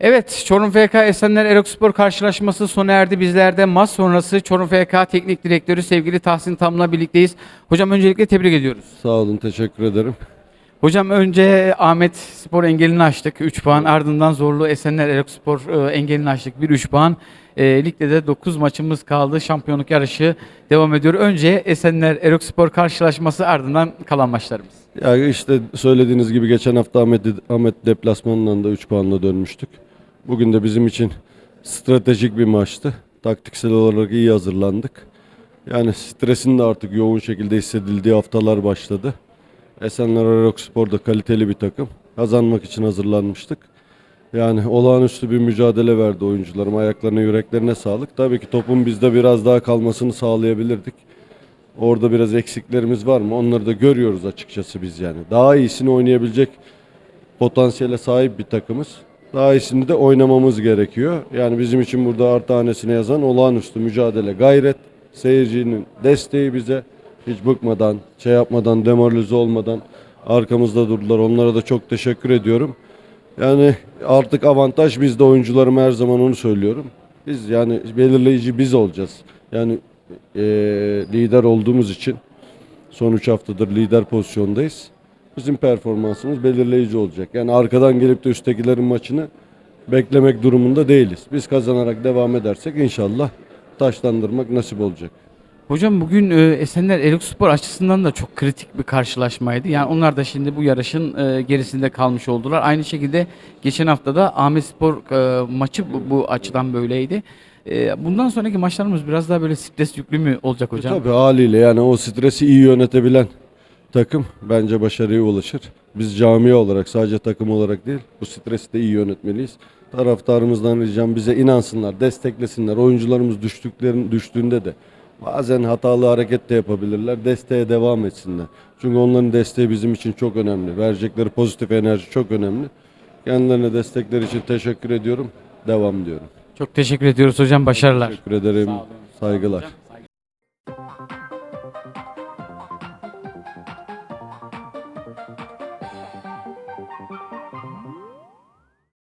Evet, Çorum FK Esenler Erokspor karşılaşması sona erdi. Bizler de maç sonrası Çorum FK Teknik Direktörü sevgili Tahsin Tam'la birlikteyiz. Hocam öncelikle tebrik ediyoruz. Sağ olun, teşekkür ederim. Hocam önce Ahmet Spor engelini açtık 3 puan. Ardından Zorlu Esenler Erokspor e, engelini açtık 1-3 puan. E, ligde de 9 maçımız kaldı. Şampiyonluk yarışı devam ediyor. Önce Esenler Erokspor karşılaşması ardından kalan maçlarımız. Ya işte söylediğiniz gibi geçen hafta Ahmet, Ahmet deplasmanından da 3 puanla dönmüştük. Bugün de bizim için stratejik bir maçtı. Taktiksel olarak iyi hazırlandık. Yani stresin de artık yoğun şekilde hissedildiği haftalar başladı. Esenler Aerokspor da kaliteli bir takım. Kazanmak için hazırlanmıştık. Yani olağanüstü bir mücadele verdi oyuncularım. Ayaklarına, yüreklerine sağlık. Tabii ki topun bizde biraz daha kalmasını sağlayabilirdik. Orada biraz eksiklerimiz var mı? Onları da görüyoruz açıkçası biz yani. Daha iyisini oynayabilecek potansiyele sahip bir takımız. Daha iyisini de oynamamız gerekiyor. Yani bizim için burada artı hanesine yazan olağanüstü mücadele, gayret, seyircinin desteği bize hiç bıkmadan, şey yapmadan, demoralize olmadan arkamızda durdular. Onlara da çok teşekkür ediyorum. Yani artık avantaj bizde oyuncularım her zaman onu söylüyorum. Biz yani belirleyici biz olacağız. Yani eee, lider olduğumuz için son 3 haftadır lider pozisyondayız. Bizim performansımız belirleyici olacak. Yani arkadan gelip de üsttekilerin maçını beklemek durumunda değiliz. Biz kazanarak devam edersek inşallah taşlandırmak nasip olacak. Hocam bugün e, Esenler Erokspor açısından da çok kritik bir karşılaşmaydı. Yani onlar da şimdi bu yarışın e, gerisinde kalmış oldular. Aynı şekilde geçen hafta da Ahmet Spor e, maçı bu, bu açıdan böyleydi. E, bundan sonraki maçlarımız biraz daha böyle stres yüklü mü olacak hocam? Tabii haliyle yani o stresi iyi yönetebilen takım bence başarıya ulaşır. Biz cami olarak sadece takım olarak değil bu stresi de iyi yönetmeliyiz. Taraftarımızdan ricam bize inansınlar, desteklesinler. Oyuncularımız düştüklerin düştüğünde de bazen hatalı hareket de yapabilirler. Desteğe devam etsinler. Çünkü onların desteği bizim için çok önemli. Verecekleri pozitif enerji çok önemli. Kendilerine destekleri için teşekkür ediyorum. Devam diyorum. Çok teşekkür ediyoruz hocam. Başarılar. Teşekkür ederim. Saygılar.